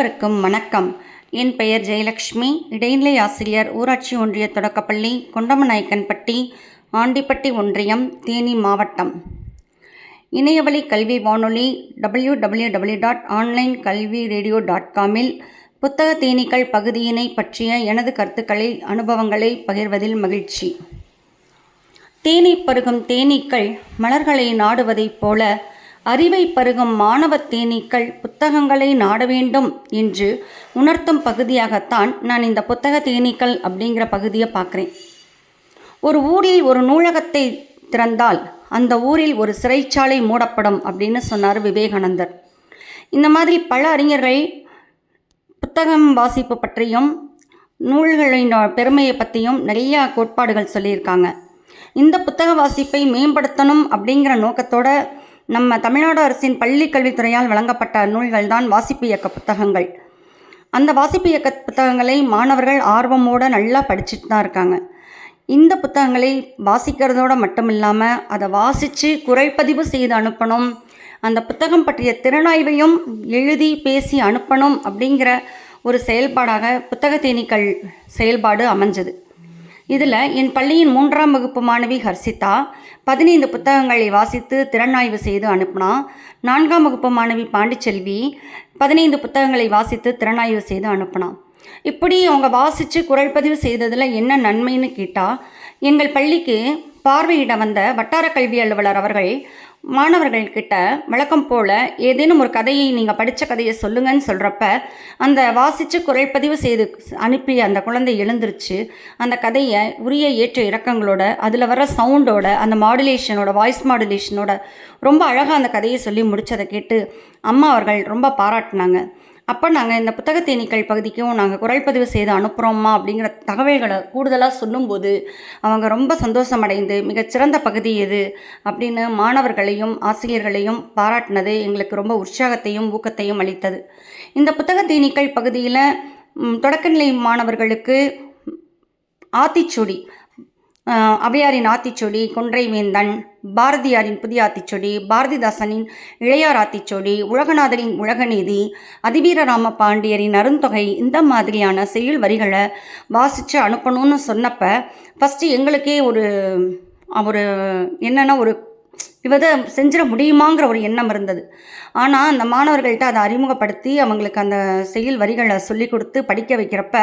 அனைவருக்கும் வணக்கம். என் பெயர் ஜெயலட்சுமி இடைநிலை ஆசிரியர் ஊராட்சி ஒன்றிய தொடக்கப்பள்ளி கொண்டமநாயக்கன்பட்டி ஆண்டிப்பட்டி ஒன்றியம் தேனி மாவட்டம். இணையவழி கல்வி வானொலி W W W dot online கல்வி ரேடியோ டாட் காமில் புத்தக தேனீக்கள் பகுதியினை பற்றிய எனது கருத்துக்களை அனுபவங்களை பகிர்வதில் மகிழ்ச்சி. தேனீ பருகும் தேனீக்கள் மலர்களை நாடுவதைப் போல அறிவை பருகும் மாணவ தேனீக்கள் புத்தகங்களை நாட வேண்டும் என்று உணர்த்தும் பகுதியாகத்தான் நான் இந்த புத்தக தேனீக்கள் அப்படிங்கிற பகுதியை பார்க்குறேன். ஒரு ஊரில் ஒரு நூலகத்தை திறந்தால் அந்த ஊரில் ஒரு சிறைச்சாலை மூடப்படும் அப்படின்னு சொன்னார் விவேகானந்தர். இந்த மாதிரி பல அறிஞர்கள் புத்தகம் வாசிப்பு பற்றியும் நூல்களின் பெருமையை பற்றியும் நிறைய கோட்பாடுகள் சொல்லியிருக்காங்க. இந்த புத்தக வாசிப்பை மேம்படுத்தணும் அப்படிங்கிற நோக்கத்தோட நம்ம தமிழ்நாடு அரசின் பள்ளி கல்வித்துறையால் வழங்கப்பட்ட நூல்கள் தான் வாசிப்பு இயக்க புத்தகங்கள். அந்த வாசிப்பு இயக்க புத்தகங்களை மாணவர்கள் ஆர்வமோடு நல்லா படிச்சுட்டு தான் இருக்காங்க. இந்த புத்தகங்களை வாசிக்கிறதோட மட்டும் இல்லாமல் அதை வாசித்து குறைப்பதிவு செய்து அனுப்பணும். அந்த புத்தகம் பற்றிய திறனாய்வையும் எழுதி பேசி அனுப்பணும் அப்படிங்கிற ஒரு செயல்பாடாக புத்தக தேனீக்கள் செயல்பாடு அமைஞ்சது. இதில் என் பள்ளியின் மூன்றாம் வகுப்பு மாணவி ஹர்ஷிதா பதினைந்து புத்தகங்களை வாசித்து திறனாய்வு செய்து அனுப்பினா நான்காம் வகுப்பு மாணவி பாண்டிச்செல்வி பதினைந்து புத்தகங்களை வாசித்து திறனாய்வு செய்து அனுப்பினான் இப்படி அவங்க வாசித்து குரல் பதிவு செய்ததில் என்ன நன்மைன்னு கேட்டால் எங்கள் பள்ளிக்கு பார்வையிட வந்த வட்டார கல்வி அலுவலர் அவர்கள் மாணவர்கள்கிட்ட வழக்கம் போல் ஏதேனும் ஒரு கதையை நீங்கள் படித்த கதையை சொல்லுங்கன்னு சொல்கிறப்ப அந்த வாசித்து குரல்பதிவு செய்து அனுப்பி அந்த குழந்தை எழுந்துருச்சு. அந்த கதையை உரிய ஏற்ற இறக்கங்களோட அதில் வர சவுண்டோட அந்த மாடுலேஷனோட வாய்ஸ் மாடுலேஷனோட ரொம்ப அழகாக அந்த கதையை சொல்லி முடித்ததை கேட்டு அம்மா அவர்கள் ரொம்ப பாராட்டினாங்க. அப்போ நாங்கள் இந்த புத்தக தேனீக்கள் பகுதிக்கும் நாங்கள் குரல் பதிவு செய்து அனுப்புகிறோம்மா அப்படிங்கிற தகவல்களை கூடுதலாக சொல்லும்போது அவங்க ரொம்ப சந்தோஷமடைந்து மிகச்சிறந்த பகுதி எது அப்படின்னு மாணவர்களையும் ஆசிரியர்களையும் பாராட்டினது எங்களுக்கு ரொம்ப உற்சாகத்தையும் ஊக்கத்தையும் அளித்தது. இந்த புத்தக தேனீக்கள் பகுதியில் தொடக்கநிலை மாணவர்களுக்கு ஆத்திச்சுடி அவையாரின் ஆத்திச்சொடி கொன்றைவேந்தன் பாரதியாரின் புதிய ஆத்திச்சொடி பாரதிதாசனின் இளையார் ஆத்திச்சொடி உலகநாதரின் உலகநீதி அதிவீரராம பாண்டியரின் அருந்தொகை இந்த மாதிரியான செயல் வரிகளை வாசித்து அனுப்பணும்னு சொன்னப்போ ஃபஸ்ட்டு எங்களுக்கே ஒரு ஒரு என்னென்னா ஒரு இவதை செஞ்சிட முடியுமாங்கிற ஒரு எண்ணம் இருந்தது. ஆனால் அந்த மாணவர்கள்ட்ட அதை அறிமுகப்படுத்தி அவங்களுக்கு அந்த செயல் வரிகளை சொல்லி கொடுத்து படிக்க வைக்கிறப்ப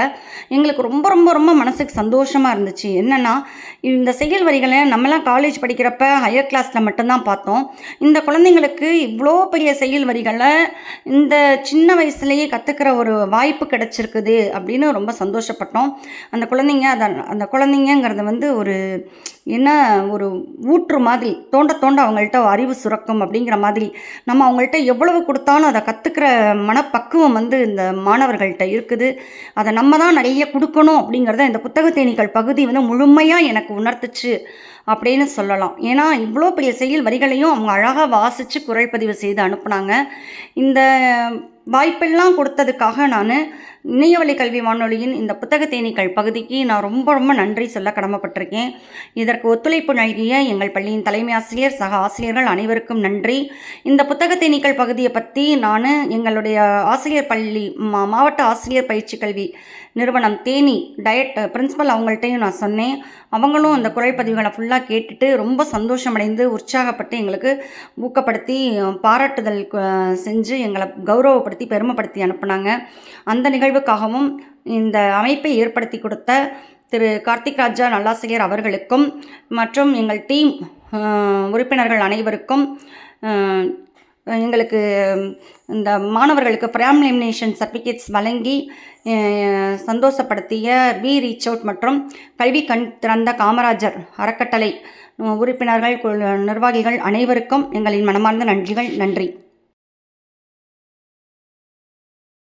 எங்களுக்கு ரொம்ப ரொம்ப ரொம்ப மனசுக்கு சந்தோஷமாக இருந்துச்சு. என்னென்னா இந்த செயல் வரிகளை நம்மலாம் காலேஜ் படிக்கிறப்ப ஹையர் கிளாஸில் மட்டும்தான் பார்த்தோம். இந்த குழந்தைங்களுக்கு இவ்வளோ பெரிய செயல் வரிகளை இந்த சின்ன வயசுலேயே கற்றுக்கிற ஒரு வாய்ப்பு கிடச்சிருக்குது அப்படின்னு ரொம்ப சந்தோஷப்பட்டோம். அந்த குழந்தைங்க அதை அந்த குழந்தைங்கிறத வந்து ஒரு என்ன ஒரு ஊற்று மாதிரி தோண்ட தோண்ட அவங்கள்ட்ட அறிவு சுரக்கும் அப்படிங்கிற மாதிரி நம்ம அவங்கள்ட்ட எவ்வளவு கொடுத்தாலும் அதை கற்றுக்கிற மனப்பக்குவம் வந்து இந்த மாணவர்கள்ட்ட இருக்குது. அதை நம்ம தான் நிறைய கொடுக்கணும் அப்படிங்கிறத இந்த புத்தக தேனிகள் பகுதி வந்து முழுமையாக எனக்கு உணர்த்துச்சு. அப்படின்னு சொல்லலாம். ஏன்னா இவ்வளோ பெரிய செயல் வரிகளையும் அவங்க அழகாக வாசித்து குரல் பதிவு செய்து அனுப்புனாங்க. இந்த வாய்ப்பெல்லாம் கொடுத்ததுக்காக நான் இணையவழி கல்வி வானொலியின் இந்த புத்தக தேனீக்கள் பகுதிக்கு நான் ரொம்ப ரொம்ப நன்றி சொல்ல கடமைப்பட்டிருக்கேன். இதற்கு ஒத்துழைப்பு நல்கிய எங்கள் பள்ளியின் தலைமை ஆசிரியர் சக ஆசிரியர்கள் அனைவருக்கும் நன்றி. இந்த புத்தக தேனீக்கள் பகுதியை பற்றி நான் எங்களுடைய ஆசிரியர் பள்ளி மா மாவட்ட ஆசிரியர் பயிற்சி கல்வி நிறுவனம் தேனி டயட் பிரின்ஸிபல் அவங்கள்ட்டையும் நான் சொன்னேன். அவங்களும் அந்த குரல் பதிவுகளை ஃபுல்லாக கேட்டுட்டு ரொம்ப சந்தோஷமடைந்து உற்சாகப்பட்டு எங்களுக்கு ஊக்கப்படுத்தி பாராட்டுதல் செஞ்சு எங்களை கௌரவப்படுத்தி பெருமைப்படுத்தி அனுப்புனாங்க. அந்த நிகழ்வுக்காகவும் இந்த அமைப்பை ஏற்படுத்தி கொடுத்த திரு கார்த்திக் ராஜா நல்லாசிரியர் அவர்களுக்கும் மற்றும் எங்கள் டீம் உறுப்பினர்கள் அனைவருக்கும் எங்களுக்கு இந்த மாணவர்களுக்கு ப்ராம் லிமினேஷன் சர்டிஃபிகேட்ஸ் வழங்கி சந்தோஷப்படுத்திய வி ரீச் அவுட் மற்றும் கல்வி கண் திறந்த காமராஜர் அறக்கட்டளை உறுப்பினர்கள் நிர்வாகிகள் அனைவருக்கும் எங்களின் மனமார்ந்த நன்றிகள் நன்றி.